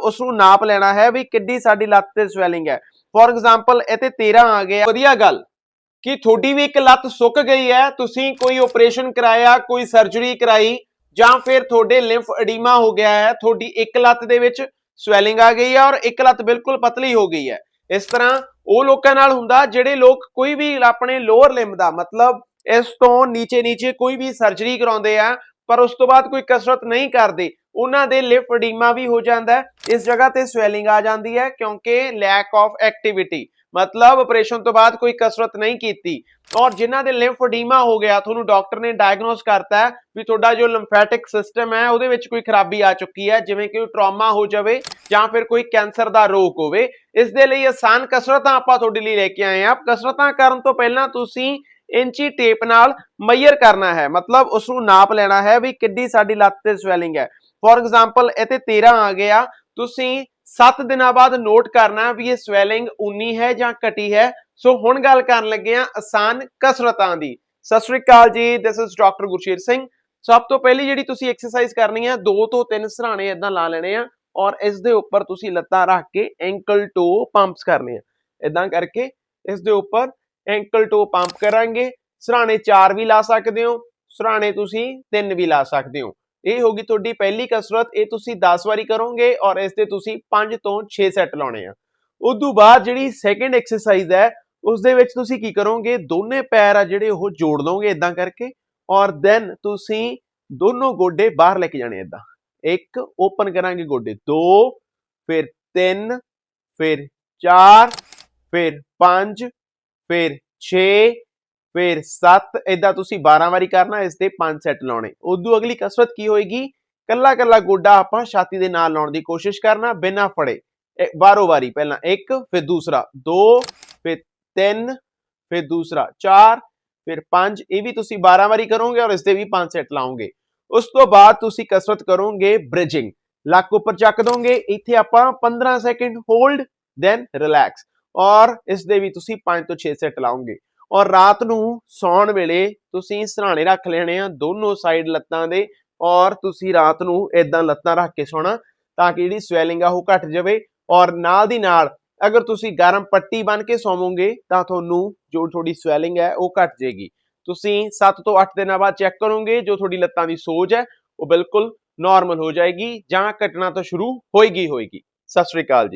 ਉਸ ਨੂੰ ਨਾਪ ਲੈਣਾ ਹੈ ਵੀ ਕਿੱਡੀ ਸਾਡੀ ਲੱਤ ਤੇ ਸਵੈਲਿੰਗ ਹੈ। ਫੋਰ ਐਗਜ਼ਾਮਪਲ ਇਹ 13 ਆ ਗਿਆ। ਵਧੀਆ ਗੱਲ, ਕਿ ਤੁਹਾਡੀ ਵੀ ਇੱਕ ਲੱਤ ਸੁੱਕ ਗਈ ਹੈ, ਤੁਸੀਂ ਕੋਈ ਆਪਰੇਸ਼ਨ ਕਰਾਇਆ, ਕੋਈ ਸਰਜਰੀ ਕਰਾਈ, ਜਾਂ ਫਿਰ ਤੁਹਾਡੇ ਲਿੰਫ ਐਡੀਮਾ ਹੋ ਗਿਆ ਹੈ, ਤੁਹਾਡੀ ਇੱਕ ਲੱਤ ਦੇ ਵਿੱਚ ਸਵੈਲਿੰਗ ਆ ਗਈ ਹੈ ਔਰ ਇੱਕ ਲੱਤ ਬਿਲਕੁਲ ਪਤਲੀ ਹੋ ਗਈ ਹੈ। ਇਸ ਤਰ੍ਹਾਂ ਉਹ ਲੋਕਾਂ ਨਾਲ ਹੁੰਦਾ ਜਿਹੜੇ ਲੋਕ ਕੋਈ ਵੀ ਆਪਣੇ ਲੋਅਰ ਲਿੰਬ ਦਾ ਮਤਲਬ ਇਸ ਤੋਂ ਨੀਚੇ ਨੀਚੇ ਕੋਈ ਵੀ ਸਰਜਰੀ ਕਰਾਉਂਦੇ ਆ, ਪਰ ਉਸ ਤੋਂ ਬਾਅਦ ਕੋਈ ਕਸਰਤ ਨਹੀਂ ਕਰਦੇ। ਉਹਨਾਂ ਦੇ ਲਿਫ ਵੀ ਹੋ ਜਾਂਦਾ ਹੈ। ਇਸ ਜਗ੍ਹਾ ਤੇ ਸਵੈਲਿੰਗ ਆ ਜਾਂਦੀ ਹੈ ਕਿਉਂਕਿ ਲੈਕ ਆਫ ਐਕਟੀਵਿਟੀ ਮਤਲਬ ਆਪਰੇਸ਼ਨ ਤੋਂ ਬਾਅਦ ਕੋਈ ਕਸਰਤ ਨਹੀਂ ਕੀਤੀ। ਔਰ ਜਿਨ੍ਹਾਂ ਦੇ ਲਿੰਫ ਹੋ ਗਿਆ, ਤੁਹਾਨੂੰ ਡਾਕਟਰ ਨੇ ਡਾਇਗਨੋਸ ਕਰਤਾ ਵੀ ਤੁਹਾਡਾ ਜੋ ਲਿੰਫੈਟਿਕ ਸਿਸਟਮ ਹੈ, ਉਹਦੇ ਵਿੱਚ ਕੋਈ ਖਰਾਬੀ ਆ ਚੁੱਕੀ ਹੈ, ਜਿਵੇਂ ਕਿ ਟਰਾਮਾ ਹੋ ਜਾਵੇ ਜਾਂ ਫਿਰ ਕੋਈ ਕੈਂਸਰ ਦਾ ਰੋਗ ਹੋਵੇ। ਇਸ ਦੇ ਲਈ ਆਸਾਨ ਕਸਰਤਾਂ ਆਪਾਂ ਤੁਹਾਡੇ ਲਈ ਲੈ ਕੇ ਆਏ ਹਾਂ। ਕਸਰਤਾਂ ਕਰਨ ਤੋਂ ਪਹਿਲਾਂ ਤੁਸੀਂ ਇੰਚੀ ਟੇਪ ਨਾਲ ਮੈਜ਼ਰ ਕਰਨਾ ਹੈ। ਮਤਲਬ ਉਸ ਨੂੰ ਨਾਪ ਲੈਣਾ ਹੈ ਵੀ ਕਿੱਡੀ ਸਾਡੀ ਲੱਤ ਤੇ ਸਵੈਲਿੰਗ ਹੈ। ਫੋਰ ਐਗਜ਼ਾਮਪਲ ਇਹ ਤੇ 13 ਆ। ਗਿਆ ਤੁਸੀਂ 7 ਦਿਨਾਂ ਬਾਅਦ ਨੋਟ ਕਰਨਾ ਵੀ ਇਹ ਸਵੈਲਿੰਗ 19 ਹੈ ਜਾਂ ਘਟੀ ਹੈ। ਸੋ ਹੁਣ ਗੱਲ ਕਰਨ ਲੱਗੇ ਆ ਆਸਾਨ ਕਸਰਤਾਂ ਦੀ। ਸਤਿ ਸ਼੍ਰੀ ਅਕਾਲ ਜੀ this is doctor Gursheer Singh. ਸਭ ਤੋਂ ਪਹਿਲੀ ਜਿਹੜੀ ਤੁਸੀਂ ਐਕਸਰਸਾਈਜ਼ ਕਰਨੀ ਹੈ ਦੋ ਤੋਂ ਤਿੰਨ ਸਰਾਣੇ ਇਦਾਂ ਲਾ ਲੈਣੇ ਆ ਔਰ ਇਸ ਦੇ ਉੱਪਰ ਤੁਸੀਂ ਲੱਤਾਂ ਰੱਖ ਕੇ ਐਂਕਲ ਟੋ ਪੰਪਸ ਕਰਨੇ ਆ। ਇਦਾਂ ਕਰਕੇ ਇਸ ਦੇ ਉੱਪਰ ਐਂਕਲ ਟੋ ਪੰਪ ਕਰਾਂਗੇ, ਸਰਾਣੇ 4 ਵੀ ਲਾ ਸਕਦੇ ਹੋ, ਸਰਾਣੇ ਤੁਸੀਂ 3 ਵੀ ਲਾ ਸਕਦੇ ਹੋ। ਇਹ ਹੋਗੀ ਤੁਹਾਡੀ ਪਹਿਲੀ ਕਸਰਤ, ਇਹ ਤੁਸੀਂ 10 ਵਾਰੀ ਕਰੋਗੇ ਔਰ ਇਸ ਤੇ ਤੁਸੀਂ 5 ਤੋਂ 6 ਸੈੱਟ ਲਾਉਣੇ ਆ। ਉਸ ਤੋਂ ਬਾਅਦ ਜਿਹੜੀ ਸੈਕੰਡ ਐਕਸਰਸਾਈਜ਼ ਹੈ, ਉਸ ਦੇ ਵਿੱਚ ਤੁਸੀਂ ਕੀ ਕਰੋਗੇ, ਦੋਨੇ ਪੈਰ ਆ ਜਿਹੜੇ ਉਹ ਜੋੜ ਲਓਗੇ ਇਦਾਂ ਕਰਕੇ ਔਰ ਦੈਨ ਤੁਸੀਂ ਦੋਨੋਂ ਗੋਡੇ ਬਾਹਰ ਲੈ ਕੇ ਜਾਣੇ ਇਦਾਂ ਇੱਕ ਓਪਨ ਕਰਾਂਗੇ ਗੋਡੇ, ਦੋ, ਫਿਰ ਤਿੰਨ, ਫਿਰ ਚਾਰ, ਫਿਰ ਪੰਜ ਫਿਰ 6 ਫਿਰ 7 ਇਦਾਂ ਤੁਸੀਂ 12 ਵਾਰੀ ਕਰਨਾ ਇਸ ਦੇ 5 ਸੈੱਟ ਲਾਉਣੇ। ਉਦੋਂ ਅਗਲੀ ਕਸਰਤ ਕੀ ਹੋਏਗੀ? ਕੱਲਾ ਕੱਲਾ ਗੋਡਾ ਆਪਾਂ ਛਾਤੀ ਦੇ ਨਾਲ ਲਾਉਣ ਦੀ ਕੋਸ਼ਿਸ਼ ਕਰਨਾ, ਬਿਨਾਂ ਫੜੇ। ਇਹ ਬਾਰੋ ਵਾਰੀ, ਪਹਿਲਾਂ ਇੱਕ, ਫਿਰ ਦੂਸਰਾ ਦੋ, ਫਿਰ ਤਿੰਨ, ਫਿਰ ਦੂਸਰਾ ਚਾਰ, ਫਿਰ ਪੰਜ, ਇਹ ਵੀ ਤੁਸੀਂ 12 ਵਾਰੀ ਕਰੋਗੇ ਔਰ ਇਸ ਦੇ ਵੀ ਪੰਜ ਸੈੱਟ ਲਾਓਗੇ। ਉਸ ਤੋਂ ਬਾਅਦ ਤੁਸੀਂ ਕਸਰਤ ਕਰੋਗੇ ਬ੍ਰਿਜਿੰਗ ਲੱਕ ਉੱਪਰ ਚੱਕ ਦੋਗੇ, ਇੱਥੇ ਆਪਾਂ 15 ਸੈਕਿੰਡ ਹੋਲਡ ਦੈਨ ਰਿਲੈਕਸ ਔਰ ਇਸ ਦੇ ਵੀ ਤੁਸੀਂ 5 ਤੋਂ 6 ਸੈੱਟ ਲਾਓਗੇ। ਔਰ ਰਾਤ ਨੂੰ ਸੌਣ ਵੇਲੇ ਤੁਸੀਂ ਸਰਾਣੇ ਰੱਖ ਲੈਣੇ ਆ ਦੋਨੋਂ ਸਾਈਡ ਲੱਤਾਂ ਦੇ ਔਰ ਤੁਸੀਂ ਰਾਤ ਨੂੰ ਇਦਾਂ ਲੱਤਾਂ ਰੱਖ ਕੇ ਸੌਣਾ ਤਾਂ ਕਿ ਜਿਹੜੀ ਸਵੈਲਿੰਗ ਆ ਉਹ ਘਟ ਜਾਵੇ। ਔਰ ਨਾਲ ਦੀ ਨਾਲ ਅਗਰ ਤੁਸੀਂ ਗਰਮ ਪੱਟੀ ਬੰਨ ਕੇ ਸੌਵੋਗੇ ਤਾਂ ਤੁਹਾਨੂੰ ਜੋ ਤੁਹਾਡੀ ਸਵੈਲਿੰਗ ਹੈ ਉਹ ਘਟ ਜਾਏਗੀ। ਤੁਸੀਂ 7 ਤੋਂ 8 ਦਿਨਾਂ ਬਾਅਦ ਚੈੱਕ ਕਰੋਗੇ ਜੋ ਤੁਹਾਡੀ ਲੱਤਾਂ ਦੀ ਸੋਜ ਹੈ ਉਹ ਬਿਲਕੁਲ ਨਾਰਮਲ ਹੋ ਜਾਏਗੀ ਜਾਂ ਘਟਣਾ ਤਾਂ ਸ਼ੁਰੂ ਹੋਏਗੀ ਹੋਏਗੀ। ਸਤਿ ਸ਼੍ਰੀ ਅਕਾਲ ਜੀ।